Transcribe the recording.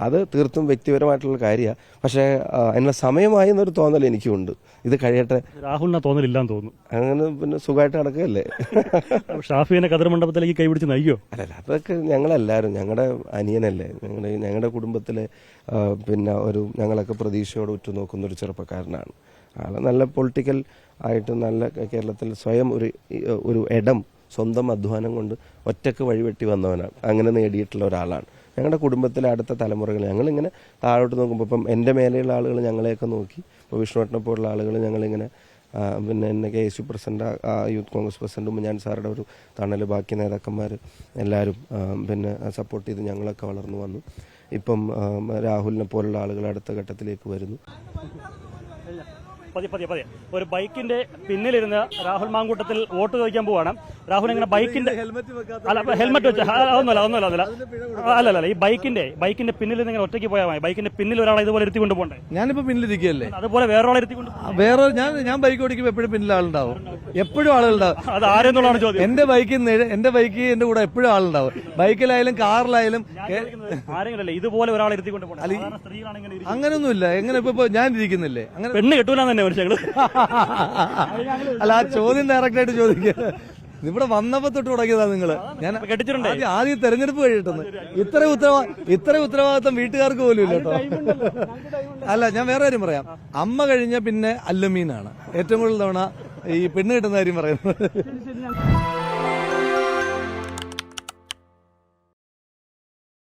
അത് തീർത്തും വ്യക്തിപരമായിട്ടുള്ള കാര്യമാണ് പക്ഷേ എന്ന അതിനുള്ള സമയമായി എന്നൊരു തോന്നൽ എനിക്കുണ്ട്. ഇത് കഴിയട്ടെ. രാഹുലിനെ തോന്നലില്ലാന്ന് തോന്നുന്നു. അങ്ങനെ പിന്നെ സുഖമായിട്ട് നടക്കുകയല്ലേ? ഷാഫിനെ കതിർ മണ്ഡപത്തിലേക്ക് കൈപിടിച്ച് നയിക്കോ? അല്ലല്ല അതൊക്കെ ഞങ്ങളെല്ലാവരും ഞങ്ങളുടെ അനിയനല്ലേ. ഞങ്ങളുടെ ഞങ്ങളുടെ കുടുംബത്തിലെ പിന്നെ ഒരു ഞങ്ങളൊക്കെ പ്രതീക്ഷയോട് ഉറ്റുനോക്കുന്ന ഒരു ചെറുപ്പക്കാരനാണ്. ആൾ നല്ല പൊളിറ്റിക്കൽ ആയിട്ട് നല്ല കേരളത്തിൽ സ്വയം ഒരു ഒരു ഇടം സ്വന്തം അധ്വാനം കൊണ്ട് ഒറ്റയ്ക്ക് വഴിവെട്ടി വന്നവനാണ്. അങ്ങനെ നേടിയിട്ടുള്ള ഒരാളാണ്. ഞങ്ങളുടെ കുടുംബത്തിലെ അടുത്ത തലമുറകൾ ഞങ്ങളിങ്ങനെ താഴോട്ട് നോക്കുമ്പോൾ ഇപ്പം എന്റെ മേലെയുള്ള ആളുകൾ ഞങ്ങളെയൊക്കെ നോക്കി. ഇപ്പോൾ വിഷ്ണുവട്ടനെ പോലുള്ള ആളുകൾ ഞങ്ങളിങ്ങനെ പിന്നെ എന്നെ കെ എസ് യു പ്രസിഡന്റ് ആ, യൂത്ത് കോൺഗ്രസ് പ്രസിഡന്റ് ഉമ്മൻചാൻ സാറുടെ ഒരു തണൽ ബാക്കി നേതാക്കന്മാർ എല്ലാവരും പിന്നെ സപ്പോർട്ട് ചെയ്ത് ഞങ്ങളൊക്കെ വളർന്നു വന്നു. ഇപ്പം രാഹുലിനെ പോലുള്ള ആളുകൾ അടുത്ത ഘട്ടത്തിലേക്ക് വരുന്നു. പതിയെ പതിയെ പതിയെ ഒരു ബൈക്കിന്റെ പിന്നിലിരുന്ന് രാഹുൽ മാങ്കൂട്ടത്തിൽ വോട്ട് ചോദിക്കാൻ പോവാണ്. രാഹുൽ ഇങ്ങനെ ബൈക്കിന്റെ അല്ല ഹെൽമെറ്റ് വെച്ച അതൊന്നുമല്ല അതൊന്നുമല്ല അതല്ല അല്ല അല്ല ഈ ബൈക്കിന്റെ ബൈക്കിന്റെ പിന്നിൽ നിന്ന് ഇങ്ങനെ ഒറ്റയ്ക്ക് പോയാൽ മതി. ബൈക്കിന്റെ പിന്നിൽ ഒരാളെ ഇതുപോലെ ഇരുത്തിക്കൊണ്ട് പോകണ്ടേ ഞാനിപ്പോ പിന്നിലിരിക്കുകയല്ലേ? അതുപോലെ വേറൊരാളെ ഇരുത്തിക്കൊണ്ട് ആ, വേറെ ഞാൻ ഞാൻ ബൈക്ക് ഓടിക്കുമ്പോൾ എപ്പോഴും പിന്നിൽ ആളുണ്ടാവും. എപ്പോഴും ആളുകളുണ്ടാവും. അത് ആരെന്നുള്ളതാണ് ചോദ്യം. എന്റെ ബൈക്കിൽ നിന്ന് എന്റെ ബൈക്ക് എന്റെ കൂടെ എപ്പോഴും ആളുണ്ടാവും. ബൈക്കിലായാലും കാറിലായാലും ആരെങ്കിലും ഇതുപോലെ ഒരാളെ ഇരുത്തി കൊണ്ടുപോകണം അങ്ങനെയൊന്നുമില്ല എങ്ങനെ ഇപ്പൊ ഇപ്പൊ ഞാൻ ഇരിക്കുന്നില്ലേ? അങ്ങനെ പെണ്ണ് കെട്ടൂലെന്ന് തന്നെ മനുഷ്യങ്ങൾ അല്ല ആ ചോദ്യം ഡയറക്റ്റ് ആയിട്ട് ചോദിക്കുക ഇവിടെ വന്നപ്പോ തൊട്ട് തുടങ്ങിയതാ നിങ്ങൾ. ഞാൻ കെട്ടിച്ചിട്ടുണ്ട്? ആദ്യം തെരഞ്ഞെടുപ്പ് കഴിയട്ടെന്ന് ഇത്ര ഉത്തരവാ ഇത്ര ഉത്തരവാദിത്തം വീട്ടുകാർക്ക് പോലും ഇല്ല കേട്ടോ. അല്ല ഞാൻ വേറെ കാര്യം പറയാം. അമ്മ കഴിഞ്ഞ പിന്നെ അല്ലമീനാണ്. ഏറ്റവും കൂടുതൽ തവണ ഈ പെണ്ണ് കിട്ടുന്ന കാര്യം പറയുന്നത്.